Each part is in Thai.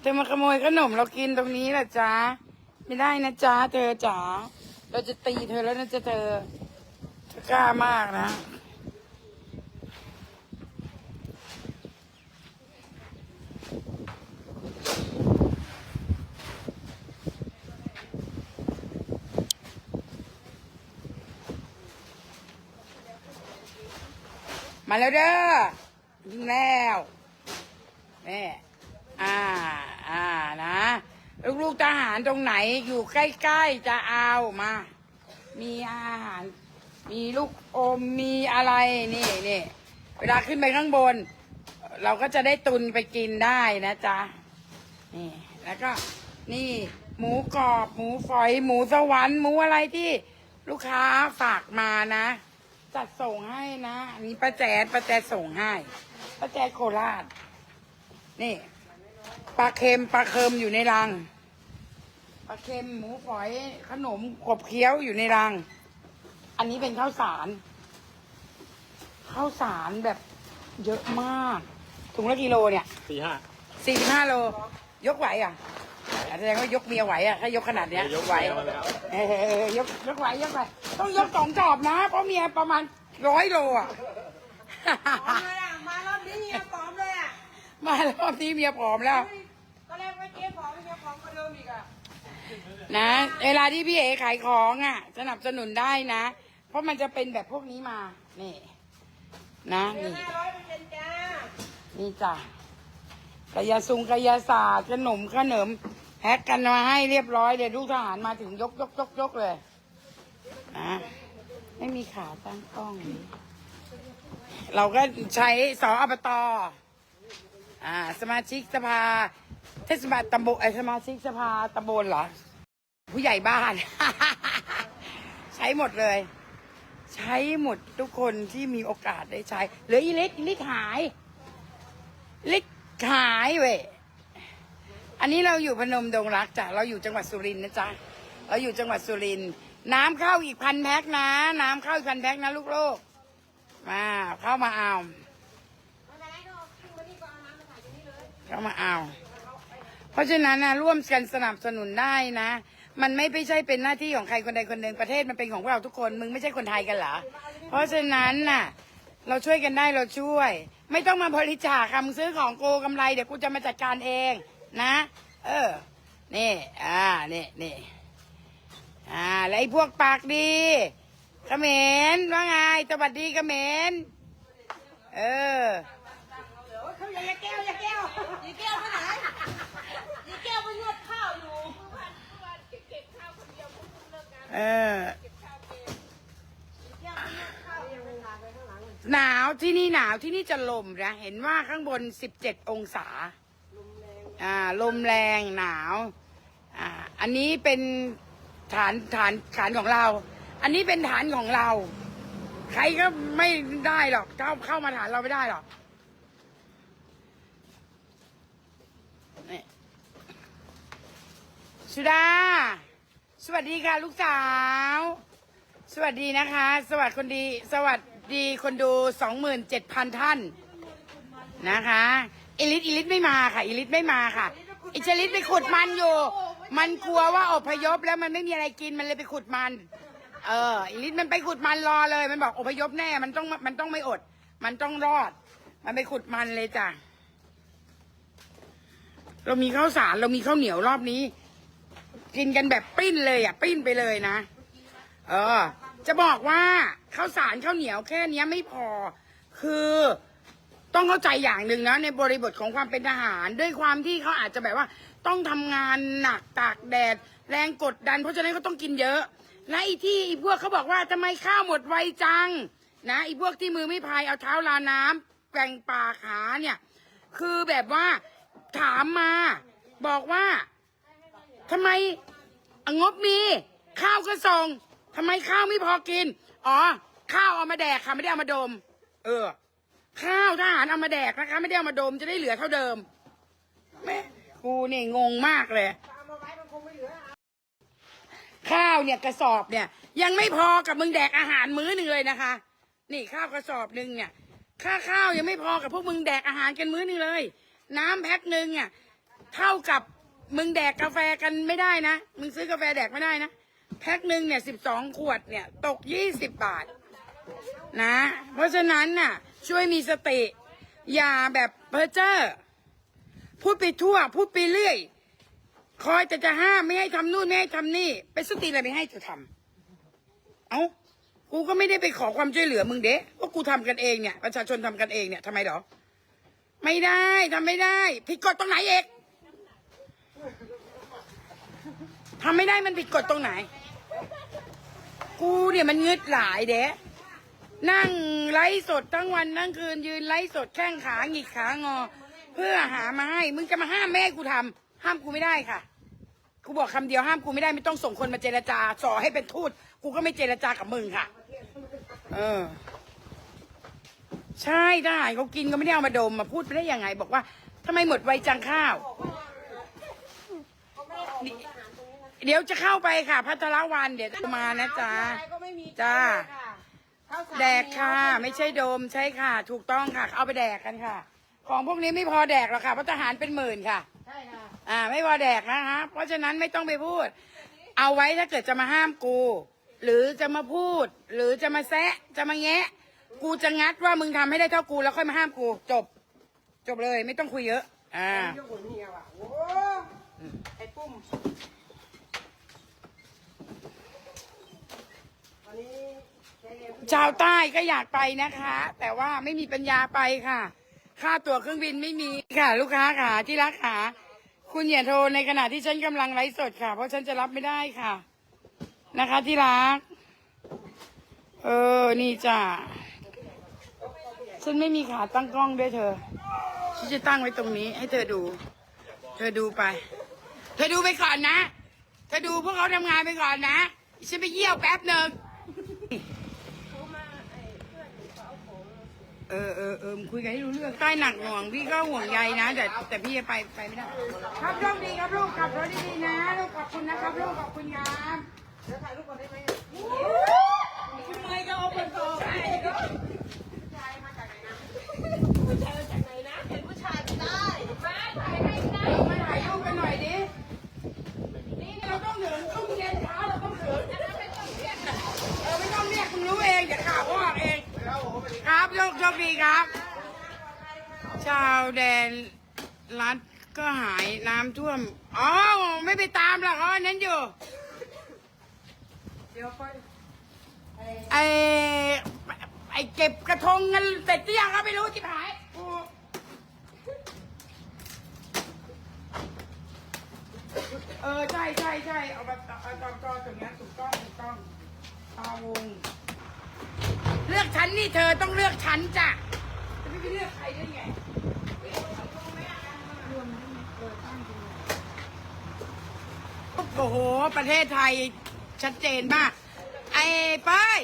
เธอมาขโมยขนมเรากินตรงนี้แหละจ๊ะไม่ได้นะจ๊ะเธอจ๋าเราจะตีเธอแล้วนะจะเธอเธอกล้ามากนะมาแล้วเด้อแล้วแม่อ่า อ่านะ ลูกๆทหารตรงไหนอยู่ใกล้ๆจะเอามา มีอาหาร มีลูกอมมีอะไรนี่นี่เวลาขึ้นไปข้างบน เราก็จะได้ตุนไปกินได้นะจ๊ะนี่แล้วก็นี่หมูกรอบ หมูฝอย หมูสวรรค์หมูอะไรที่ลูกค้าฝากมานะ จัดส่งให้นะอันนี้ป้าแจดป้าแจดส่งให้ป้าแจดโคราชนี่ ปลาเค็มปลาเค็มอยู่ในรังปลาเค็มหมูฝอยขนมขบเคี้ยวอยู่ในรัง อันนี้เป็นข้าวสารข้าวสารแบบเยอะมากถุงละกิโลเนี่ยสี่ห้าสี่สิบห้าโล ยกไหวอะแสดงว่ายกเมียไหวอะถ้ายกขนาดเนี้ยยกไหวเมียมาแล้วเออยกยกไหวยกไหวต้องยกสองจอบนะเพราะเมียประมาณร้อยโลอะ มารอบนี้เมียผอมแล้ว ตอนแรกไม่เจ๊ผอมเฮียผอมกว่าเดิมอีกอะนะ เวลาที่พี่เอขายของอะ สนับสนุนได้นะ เพราะมันจะเป็นแบบพวกนี้มา นี่ นะเดือนนี่ ห้าร้อยเปอร์เซ็นต์จ้านี่จ้ะกายาซุงกายาศาสตร์ขนมขนมแพ็กกันมาให้เรียบร้อยเลยลูกทหารมาถึงยกยกยกยกเลยนะไม่มีขาตั้งกล้อง เราก็ใช้สออบตอ่่า สมาชิกสภา เทศบาลตำบลไอสมาชิกสภาตำบลเหรอ ผู้ใหญ่บ้าน ใช้หมดเลย ใช้หมดทุกคนที่มีโอกาสได้ใช้เหลืออีเล็กอีเล็กหายเล็กหายเว้ยอันนี้เราอยู่พนมดงรักจ้ะเราอยู่จังหวัดสุรินทร์นะจ๊ะเราอยู่จังหวัดสุรินทร์น้ำเข้าอีกพันแพ็คนะ น้ำเข้าอีกพันแพ็คนะลูกๆมาเข้ามาเอา เขามาเอา เพราะฉะนั้นนะร่วมกันสนับสนุนได้นะ มันไม่ไม่ใช่เป็นหน้าที่ของใครคนใดคนหนึ่งประเทศมันเป็นของพวกเราทุกคน มึงไม่ใช่คนไทยกันเหรอ เพราะฉะนั้นน่ะ เราช่วยกันได้เราช่วย ไม่ต้องมาบริจาคคำซื้อของโกูกำไรเดี๋ยวกูจะมาจัดการเองนะ เออ นี่ อ่า นี่นี่อ่า แล้วไอ้พวกปากดีเขมรว่าไงสวัสดีเขมรเออยเขาอย่าแก้วอย่าแก้วอย่าแก้วไปไหนอย่าแก้วไปนวดข้าวอยู่ เออ แก้วไปนวดข้าวยังลาไปข้างหลัง หนาว ที่นี่หนาวที่นี่จะลมนะ เห็นว่าข้างบนสิบเจ็ดองศา อ่า ลมแรงหนาว อ่า อันนี้เป็นฐานฐานฐานของเรา อันนี้เป็นฐานของเรา ใครก็ไม่ได้หรอกเข้าเข้ามาฐานเราไม่ได้หรอกนี่สุดา สวัสดีค่ะลูกสาว สวัสดีนะคะ สวัสดีคนดี สวัสดี ดีคนดูสองหมื่นเจ็ดพันท่านนะคะอิลิทอิลิทไม่มาค่ะอิลิทไม่มาค่ะ อิชลิทไปขุดมันอยู่ มันกลัวว่าอพยพแล้วมันไม่มีอะไรกินมันเลยไปขุดมัน เอออิลิทมันไปขุดมันรอเลย มันบอกอพยพแน่ มันต้องมันต้องไม่อด มันต้องรอด มันไปขุดมันเลยจ้ะเรามีข้าวสารเรามีข้าวเหนียวรอบนี้ กินกันแบบปิ้นเลยอะปิ้นไปเลยนะ เออ จะบอกว่า ข้าวสารข้าวเหนียวแค่เนี้ยไม่พอ คือต้องเข้าใจอย่างหนึ่งนะในบริบทของความเป็นทหาร ด้วยความที่เขาอาจจะแบบว่า ต้องทำงานหนักตากแดด แรงกดดัน เพราะฉะนั้นก็ต้องกินเยอะ และไอ้ที่ไอ้พวกเขาบอกว่าทำไมข้าวหมดไวจัง นะไอ้พวกที่มือไม่พายเอาเท้าลาน้ำแกว่งปากหาเนี่ย คือแบบว่าถามมา บอกว่าทำไม งบมี ข้าวก็ส่งทำไมข้าวไม่พอกิน อ๋อ ข้าวเอามาแดกค่ะไม่ได้เอามาดม เออ ข้าวทหารเอามาแดกนะคะ ไม่ได้เอามาดมจะได้เหลือเท่าเดิมแม่กูเนี่ยงงมากเลย ข้าวเนี่ยกระสอบเนี่ย ยังไม่พอกับมึงแดกอาหารมื้อหนึ่งเลยนะคะ นี่ข้าวกระสอบหนึ่งเนี่ยค่าข้าวยังไม่พอกับพวกมึงแดกอาหารกันมื้อหนึ่งเลย น้ำแพ็คหนึ่งเนี่ยเท่ากับมึงแดกกาแฟกันไม่ได้นะ มึงซื้อกาแฟแดกไม่ได้นะ แพ็คหนึ่งเนี่ยสิบสองขวดเนี่ย ตกยี่สิบบาท นะ เพราะฉะนั้นน่ะ ช่วยมีสติ อย่าแบบเพ้อเจ้อพูดไปทั่ว พูดไปเรื่อย คอยแต่จะห้ามไม่ให้ทำนู่นไม่ให้ทำนี่ไปสติอะไรไปให้จะทำเอ้ากูก็ไม่ได้ไปขอความช่วยเหลือมึงเด้ว่ากูทำกันเองเนี่ยประชาชนทำกันเองเนี่ยทำไมหรอ ไม่ได้ทำไม่ได้ผิดกฎตรงไหนเอกทำไม่ได้มันผิดกฎตรงไหน กูเนี่ยมันงึดหลายเด้ นั่งไลฟ์สดทั้งวันทั้งคืนยืนไลฟ์สดแข้งขาหงิกขางอ เพื่อหามาให้ มึงจะมาห้ามแม่กูทำห้ามกูไม่ได้ค่ะ กูบอกคำเดียวห้ามกูไม่ได้ไม่ต้องส่งคนมาเจรจาสอให้เป็นทูตกูก็ไม่เจรจากับมึงค่ะ เออ ใช่ทหารเขากินก็ไม่ได้เอามาดมมาพูดไปได้ยังไง บอกว่าทำไมหมดไวจังข้าว เดี๋ยวจะเข้าไปค่ะ พัทรวันเดี๋ยวจะมานะจ๊ะ ก็ไม่มีจ้า ข้าวสารแดกค่ะ ไม่ใช่โดมใช่ค่ะ ถูกต้องค่ะ เอาไปแดกกันค่ะ ของพวกนี้ไม่พอแดกหรอกค่ะเพราะทหารเป็นหมื่นค่ะ ใช่ค่ะอ่า ไม่พอแดกนะคะเพราะฉะนั้นไม่ต้องไปพูด เอาไว้ถ้าเกิดจะมาห้ามกู หรือจะมาพูด หรือจะมาแซะจะมาแงะ กูจะงัดว่ามึงทำให้ได้เท่ากูแล้วค่อยมาห้ามกู จบ จบเลยไม่ต้องคุยเยอะ อ่ายกหัวเมียว่ะโอ้ไอ้ปุ้มวันนี้แกผู้ ชาวใต้ก็อยากไปนะคะ แต่ว่าไม่มีปัญญาไปค่ะ ค่าตั๋วเครื่องบินไม่มีค่ะ ลูกค้าค่ะที่รักค่ะคุณอย่าโทรในขณะที่ฉันกำลังไลฟ์สดค่ะ เพราะฉันจะรับไม่ได้ค่ะ นะคะที่รัก เออ นี่จ้ะฉันไม่มีขาตั้งกล้องด้วยเธอ ฉันจะตั้งไว้ตรงนี้ ให้เธอดู เธอดูไป เธอดูไปก่อนนะ เธอดูพวกเขาทำงานไปก่อนนะ ฉันไปเยี่ยวแป๊บหนึ่ง เออเออเออคุยกันให้รู้เรื่องใต้หนักหน่วงพี่ก็ห่วงใยนะ แต่แต่พี่จะไปไปไม่ได้ ครับโชคดีครับลูกขับรถดีๆนะลูกขอบคุณนะครับลูกขอบคุณครับเดี๋ยวถ่ายรูปก่อนได้ไหมทำไมก็เอาเป็นตัวใช่ผู้ชายมาจากไหนนะผู้ชายมาจากไหนนะเห็นผู้ชายไม่ได้มาถ่ายให้ได้ เออมาถ่ายรูปกันหน่อยดินี่เราต้องเหลืองต้องเย็นเช้าเราต้องเขินเออไม่ต้องเรียกมึงรู้เองเดี๋ยวข่าวก็ออกเอง ครับโช คโชคดีครับ ชาวแดนรัฐก็หายน้ำท่วม อ๋อ ไม่ไปตามหรอกอ๋อนั้นอยู่ เดี๋ยวค่อยไอไอเก็บกระทงกันเสร็จหรือยังก็ไม่รู้จิบหายกูเออ ใช่ใช่ใช่เอาไปเอาตอนตอนตรงนี้ถูกต้องถูกต้องตาวง เลือกฉันนี่เธอต้องเลือกฉันจ้ะ โอ้โห ประเทศไทยชัดเจนมาก ไอ้ป้าย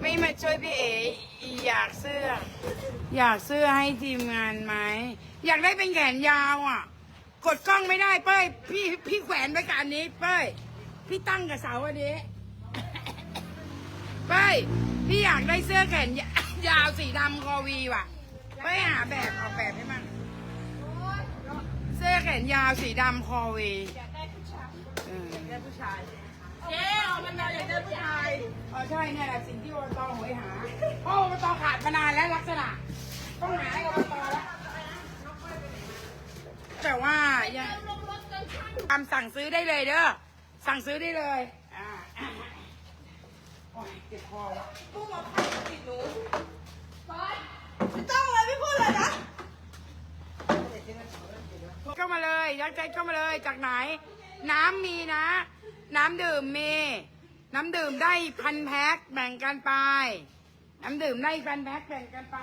ไม่มาช่วยพี่เออยากเสื้อ อยากเสื้อให้ทีมงานไหม อยากได้เป็นแขนยาวอะ กดกล้องไม่ได้เป้ย พี่พี่แขวนไว้กับอันนี้ เป้ย พี่ตั้งกับเสาอันนี้ เป้ย พี่อยากได้เสื้อแขนยา ยาวสีดำคอวีว่ะเป้ยหาแบบออกแบบให้มัน เสื้อแขนยาวสีดำคอวีเออได้ผู้ชายเจ๊เอามันมาอยากได้ผู้ชายเออใช่เนี่ยแหละสิ่งที่อบตโหยหาเพราะอบตขาดมานานแล้วลักษณะ ต้องหาให้อบตแล้ว แต่ว่ายังทำสั่งซื้อได้เลยเด้อ สั่งซื้อได้เลย อ่าโอ้ยเจ็บคอว่ะพูดมาพันติดหนูไม่ต้องเลยไม่พูดเลยนะ เข้ามา เลยยักษ์ใจเข้ามาเลยจากไหน น้ำมีนะ น้ำดื่มมี น้ำดื่มได้พันแพ็คแบ่งกันไป น้ำดื่มได้พันแพ็คแบ่งกันไป